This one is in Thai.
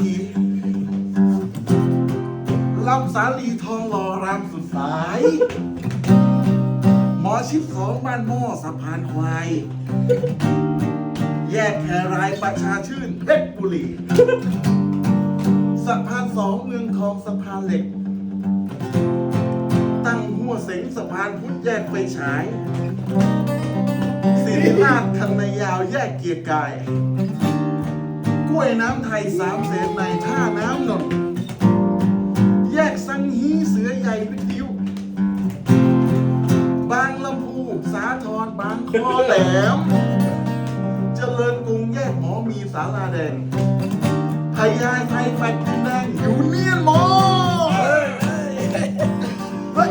ทีลำสาลีทองหล่อรำสุดสาย หมอชิดสองบ้านหม้อสะพานควาย แยกแครายประชาชื่นเพชรบุรีสะพานสองเมืองทองสะพานเหล็ก ตั้งหัวเสงสะพานพุทธแยกไฟฉายสิริราชคันนยาวแยกเกียร์กาย กล้วยน้ำไทยสามแสนในท่าน้ำหนดแยกสังฮีเสือใหญ่วิทยุบางลำพูสาทรบางคอแหลม เจริญกรุงแยกหมอมีสาราแดงพยายไทยแฟดดินแดงอยู่เนียนมอเฮ้ย เฮ้ย